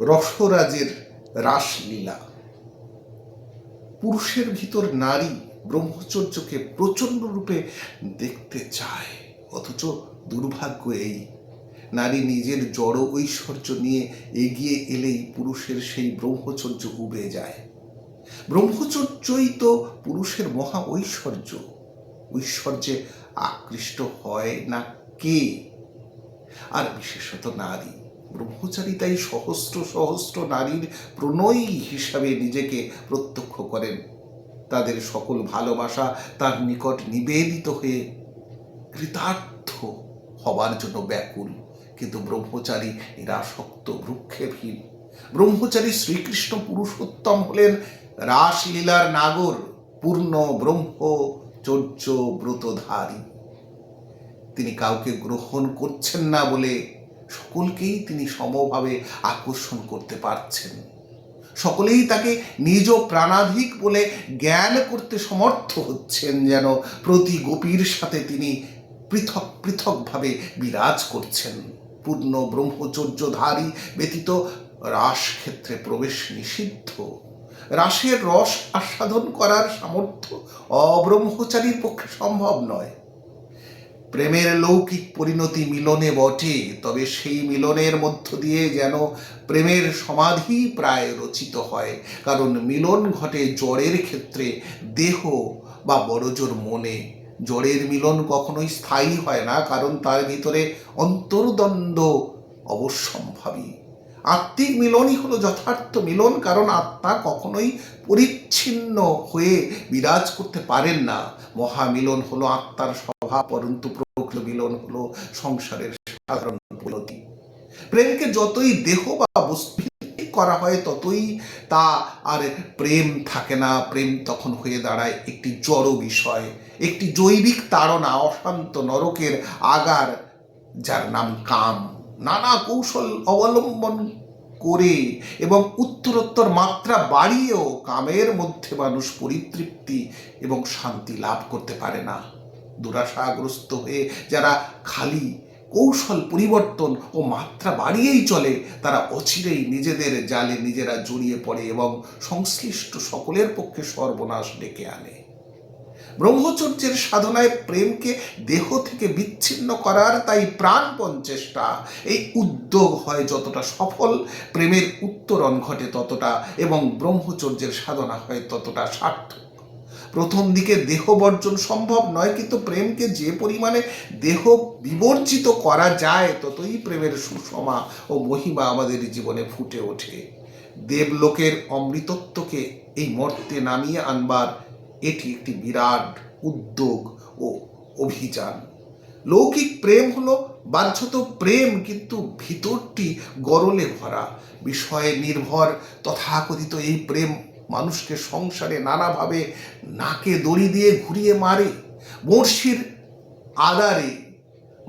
রসরাজের রাসলীলা। পুরুষের ভিতর নারী ব্রহ্মচর্যকে প্রচণ্ড রূপে দেখতে চায়। অথচ দুর্ভাগ্য এই। নারী নিজের জড় ঐশ্বর্য নিয়ে এগিয়ে এলেই পুরুষের সেই ব্রহ্মচর্য উবে যায়। ব্রহ্মচর্যই তো পুরুষের মহা ঐশ্বর্য। ঐশ্বর্যে আকৃষ্ট হয় না কে? আর বিশেষত নারী। ব্রহ্মচারী তাই সহস্র সহস্র নারীর প্রণয়ী হিসাবে নিজেকে প্রত্যক্ষ করেন। তাদের সকল ভালোবাসা তার নিকট নিবেদিত হয়ে কৃতার্থ হবার জন্য ব্যাকুল। কিন্তু ব্রহ্মচারী নিরাসক্ত ভ্রুক্ষেপহীন। ব্রহ্মচারী শ্রীকৃষ্ণ পুরুষোত্তম হলেন রাসলীলার নাগর, পূর্ণ ব্রহ্মচর্য ব্রতধারী। তিনি কাউকে গ্রহণ করছেন না বলে সকলকেই তিনি সমভাবে আকর্ষণ করতে পারছেন। সকলেই তাকে নিজ প্রাণাধিক বলে জ্ঞান করতে সমর্থ হচ্ছেন যেন প্রতি গোপীর সাথে তিনি পৃথক, পৃথকভাবে বিরাজ করছেন। পূর্ণ ব্রহ্মচর্যধারী ব্যতীত রাস ক্ষেত্রে প্রবেশ নিষিদ্ধ। রাসের রস আস্বাদন করার সামর্থ্য অব্রহ্মচারীর পক্ষে সম্ভব নয়। প্রেমের লৌকিক পরিণতি মিলনে বটে, তবে সেই মিলনের মধ্য দিয়ে যেন প্রেমের সমাধি প্রায় রচিত হয়। কারণ মিলন ঘটে জড়ের ক্ষেত্রে, দেহ বা বড়জোর মনে। জড়ের মিলন কখনোই স্থায়ী হয় না, কারণ তার ভিতরে অন্তর্দ্বন্দ্ব অবশ্যম্ভাবী। আত্মিক মিলনই হলো যথার্থ মিলন, কারণ আত্মা কখনোই পরিচ্ছিন্ন হয়ে বিরাজ করতে পারেন না। মহামিলন হলো আত্মার স্বভাব পরন্তু প্রকৃত মিলন হলো সংসারের সাধারণ পরিণতি প্রেমকে যতই দেহ বা বস্তু করা হয়, ততই তা আর প্রেম থাকে না। প্রেম তখন হয়ে দাঁড়ায় একটি জড় বিষয়, একটি জৈবিক তাড়না, অশান্ত নরকের আগার, যার নাম কাম। নানা কৌশল অবলম্বন করে এবং উত্তরোত্তর মাত্রা বাড়িয়েও কামের মধ্যে মানুষ পরিতৃপ্তি এবং শান্তি লাভ করতে পারে না। দুরাশাগ্রস্ত হয়ে যারা খালি কৌশল, পরিবর্তন ও মাত্রা বাড়িয়েই চলে, তারা অচিরেই নিজেদের জালে নিজেরা জড়িয়ে পড়ে এবং সংশ্লিষ্ট সকলের পক্ষে সর্বনাশ ডেকে আনে। ব্রহ্মচর্যের সাধনায় প্রেমকে দেহ থেকে বিচ্ছিন্ন করার তাই প্রাণপণ চেষ্টা। এই উদ্যোগ হয় যতটা সফল, প্রেমের উত্তরণ ঘটে ততটা এবং ব্রহ্মচর্যের সাধনা হয় ততটা সার্থক। প্রথম দিকে দেহ বর্জন সম্ভব নয়, কিন্তু প্রেমকে যে পরিমাণে দেহ বিবর্জিত করা যায়, ততই প্রেমের সুষমা ও মহিমা আমাদের জীবনে ফুটে ওঠে। দেবলোকের অমৃতত্বকে এই মর্তে নামিয়ে আনবার এটি একটি বিরাট উদ্যোগ ও অভিযান। লৌকিক প্রেম হলো বাহ্যত প্রেম, কিন্তু ভিতরটি গরলে ভরা। বিষয়ে নির্ভর তথাকথিত এই প্রেম মানুষকে সংসারে নানাভাবে নাকে দড়ি দিয়ে ঘুরিয়ে মারে। বড়শির আদারে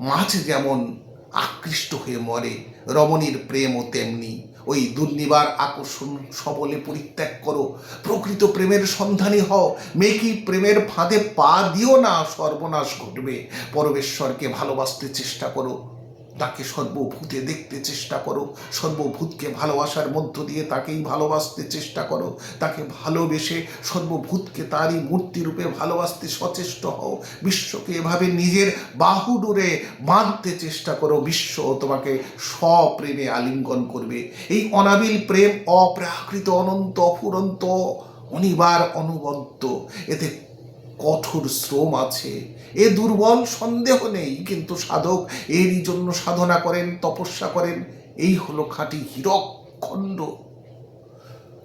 মাছ যেমন আকৃষ্ট হয়ে মরে, রমণীর প্রেমও তেমনি। ওই দুর্নিবার আকর্ষণ সবলে পরিত্যাগ করো। প্রকৃত প্রেমের সন্ধানী হও। মেকি প্রেমের ফাঁদে পা দিও না, সর্বনাশ ঘটবে। পরমেশ্বরকে ভালোবাসতে চেষ্টা করো। তাকে সর্বভূতে দেখতে চেষ্টা করো। সর্বভূতকে ভালোবাসার মধ্য দিয়ে তাকেই ভালোবাসতে চেষ্টা করো। তাকে ভালোবেসে সর্বভূতকে তারই মূর্তি রূপে ভালোবাসতে সচেষ্ট হও। বিশ্বকে এভাবে নিজের বাহুডোরে বাঁধতে চেষ্টা করো। বিশ্ব তোমাকে স্বপ্রেমে আলিঙ্গন করবে। এই অনাবিল প্রেম অপ্রাকৃত অনন্ত অফুরন্ত অনিবার অনুবদ্ধ এতে কঠোর শ্রম আছে। এ দুর্বল সন্দেহ নেই, কিন্তু সাধক এরই জন্য সাধনা করেন, তপস্যা করেন। এই হলো খাঁটি হীরক খণ্ড।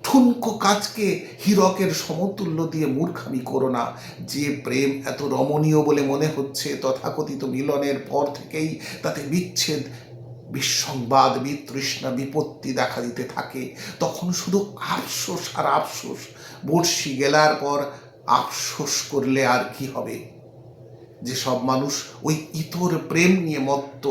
ঠুনকো কাজকে হীরকের সমতুল্য দিয়ে মূর্খামি করো না। যে প্রেম এত রমণীয় বলে মনে হচ্ছে, তথাকথিত মিলনের পর থেকেই তাতে বিচ্ছেদ, বিসংবাদ, বিতৃষ্ণা, বিপত্তি দেখা দিতে থাকে। তখন শুধু আফসোস আর আফসোস। বর্ষি গেলার পর আফসোস করলে আর কি হবে? যে সব মানুষ ওই ইতর প্রেম নিয়ে মত্ত।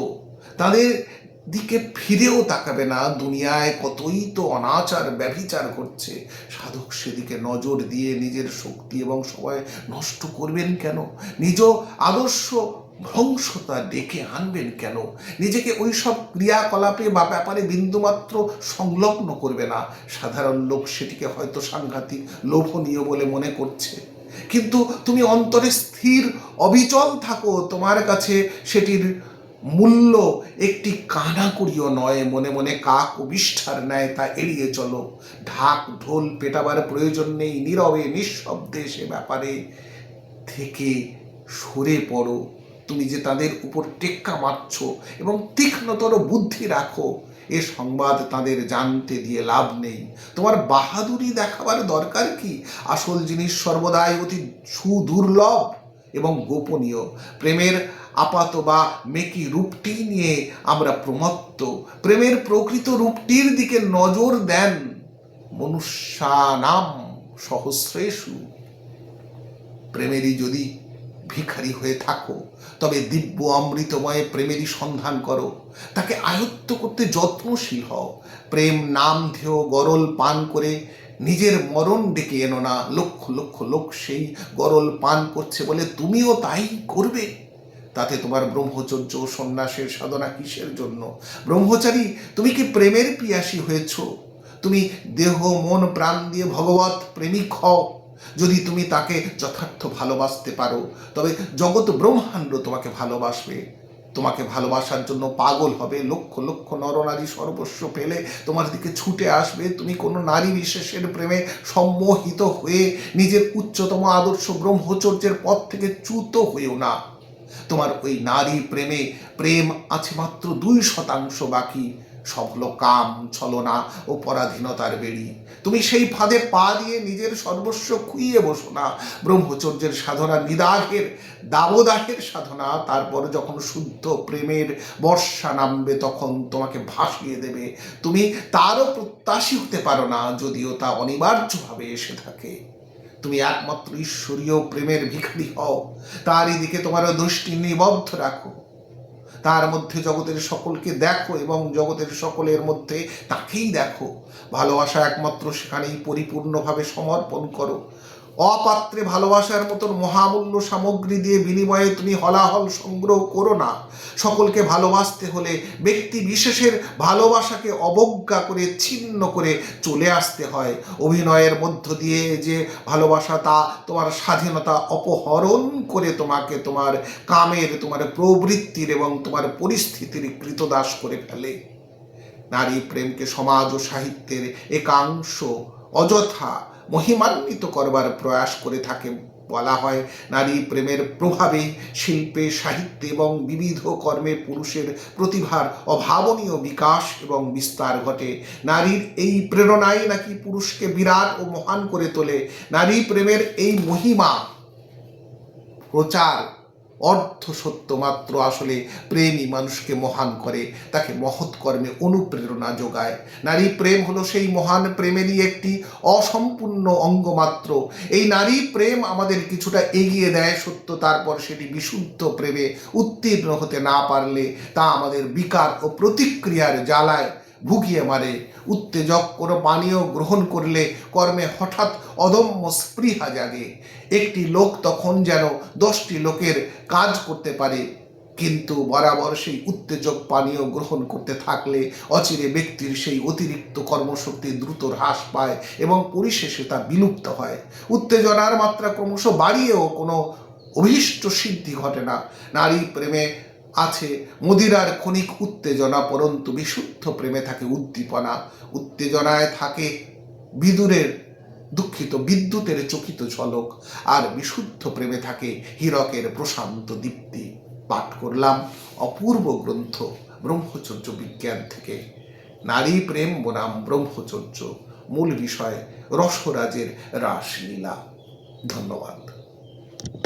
তাদের দিকে ফিরেও তাকাবে না দুনিয়ায়, কতই তো অনাচার, ব্যভিচার করছে। সাধক সেদিকে নজর দিয়ে নিজের শক্তি এবং সময় নষ্ট করবেন কেন? নিজ আদর্শ ভ্রংসতা ডেকে আনবেন কেন? নিজেকে ওই সব ক্রিয়াকলাপে বা ব্যাপারে বিন্দুমাত্র সংলগ্ন করবে না। সাধারণ লোক সেটিকে হয়তো সাংঘাতিক, লোভনীয় বলে মনে করছে। কিন্তু তুমি অন্তরে স্থির, অবিচল থাকো। তোমার কাছে সেটির মূল্য একটি কানাকুড়িও নয়। মনে মনে কাক বিষ্ঠার ন্যায় তা এড়িয়ে চলো। ঢাক, ঢোল পেটাবার প্রয়োজন নেই। নীরবে, নিঃশব্দে সে ব্যাপারে থেকে সরে পড়ো। তুমি যে তাদের উপর টেক্কা মারছ এবং তীক্ষ্ণতর বুদ্ধি রাখো, এ সংবাদ তাদের জানতে দিয়ে লাভ নেই। তোমার বাহাদুরি দেখাবার দরকার কি? আসল জিনিস সর্বদাই অতি সুদুর্লভ এবং গোপনীয়। প্রেমের আপাত বা মেকি রূপটি নিয়ে আমরা প্রমত্ত। প্রেমের প্রকৃত রূপটির দিকে নজর দেন মনুষ্যানাম সহস্রেষু। প্রেমেরই যদি ভিখারি হয়ে থাকো। তবে দিব্য অমৃতময় প্রেমেরই সন্ধান করো। তাকে আয়ত্ত করতে যত্নশীল হও। প্রেম নাম ধেয় গরল পান করে নিজের মরণ ডেকে এনো না। লক্ষ লক্ষ, লোক সেই গরল পান করছে বলে তুমিও তাই করবে। তাতে তোমার ব্রহ্মচর্য ও সন্ন্যাসের সাধনা কিসের জন্য? ব্রহ্মচারী, তুমি কি প্রেমের পিয়াসী হয়েছ? তুমি দেহ, মন, প্রাণ দিয়ে ভগবত প্রেমিক হও। যদি তুমি তাকে যথার্থ ভালোবাসতে পারো, তবে জগৎ ব্রহ্মাণ্ড তোমাকে ভালোবাসবে। তোমাকে ভালোবাসার জন্য পাগল হবে, লক্ষ লক্ষ নরনারী সর্বস্ব পেলে তোমার দিকে ছুটে আসবে। তুমি কোনো নারী বিশেষের প্রেমে সম্মোহিত হয়ে নিজের উচ্চতম আদর্শ ব্রহ্মচর্যের পথ থেকে চ্যুত হয়েও না। তোমার ওই নারী প্রেমে প্রেম আছে মাত্র দুই শতাংশ বাকি। সব কাম, ছলনা ও পরাধীনতার বেড়ি। তুমি সেই ফাঁদে পা দিয়ে নিজের সর্বস্ব খুইয়ে বসো না। ব্রহ্মচর্যের সাধনা নিদাহের দাবদাহের সাধনা, তারপর যখন শুদ্ধ প্রেমের বর্ষা নামবে, তখন তোমাকে ভাসিয়ে দেবে। তুমি তারও প্রত্যাশী হতে পারো না, যদিও তা অনিবার্যভাবে এসে থাকে। তুমি একমাত্র ঈশ্বরীয় প্রেমের ভিখারি হও। তারই দিকে তোমার দৃষ্টি নিবদ্ধ রাখো। তার মধ্যে জগতের সকলকে দেখো এবং জগতের সকলের মধ্যে তাকেই দেখো। ভালোবাসা একমাত্র সেখানেই পরিপূর্ণভাবে সমর্পণ করো। অপাত্রে ভালোবাসার মতন মহামূল্য সামগ্রী দিয়ে বিনিময়ে তুমি হলাহল সংগ্রহ করো না। সকলকে ভালোবাসতে হলে ব্যক্তি বিশেষের ভালোবাসাকে অবজ্ঞা করে ছিন্ন করে চলে আসতে হয়। অভিনয়ের মধ্য দিয়ে যে ভালোবাসা, তা তোমার স্বাধীনতা অপহরণ করে তোমাকে তোমার কামের, তোমার প্রবৃত্তির এবং তোমার পরিস্থিতির কৃতদাস করে ফেলে। নারী প্রেমকে সমাজ ও সাহিত্যের একাংশ, অযথা মহিমান্বিত করবার প্রয়াস করে থাকে বলা হয়। নারী প্রেমের প্রভাবে শিল্পে, সাহিত্যে এবং বিবিধ কর্মে পুরুষের প্রতিভার অভাবনীয় বিকাশ এবং বিস্তার ঘটে। নারীর এই প্রেরণাই নাকি পুরুষকে বিরাট ও মহান করে তোলে। নারী প্রেমের এই মহিমা প্রচার অর্ধ সত্য মাত্র আসলে প্রেমই মানুষকে মহান করে, তাকে মহৎ কর্মে অনুপ্রেরণা যোগায়। নারী প্রেম হলো সেই মহান প্রেমেরই একটি অসম্পূর্ণ অঙ্গ মাত্র। এই নারী প্রেম আমাদের কিছুটা এগিয়ে দেয় সত্য, তারপর সেটি বিশুদ্ধ প্রেমে উত্তীর্ণ হতে না পারলে তা আমাদের বিকার ও প্রতিক্রিয়ার জ্বালায়। ভুগিয়ে মারে। উত্তেজক কোনো পানীয় গ্রহণ করলে কর্মে হঠাৎ অদম্য স্পৃহা জাগে। একটি লোক তখন যেন দশটি লোকের কাজ করতে পারে, কিন্তু বরাবর সেই উত্তেজক পানীয় গ্রহণ করতে থাকলে অচিরে ব্যক্তির সেই অতিরিক্ত কর্মশক্তি দ্রুত হ্রাস পায় এবং পরিশেষে তা বিলুপ্ত হয়। উত্তেজনার মাত্রা ক্রমশ বাড়িয়েও কোনো অভীষ্ট সিদ্ধি ঘটে না। নারী প্রেমে আছে। মদিরার ক্ষণিক উত্তেজনা পরন্তু বিশুদ্ধ প্রেমে থাকে উদ্দীপনা। উত্তেজনায় থাকে বিদুরের দুঃখিত, বিদ্যুতের চকিত ঝলক। আর বিশুদ্ধ প্রেমে থাকে হীরকের প্রশান্ত দীপ্তি। পাঠ করলাম অপূর্ব গ্রন্থ ব্রহ্মচর্য বিজ্ঞান থেকে। নারী প্রেম বনাম ব্রহ্মচর্য। মূল বিষয় রসরাজের রাসলীলা। ধন্যবাদ।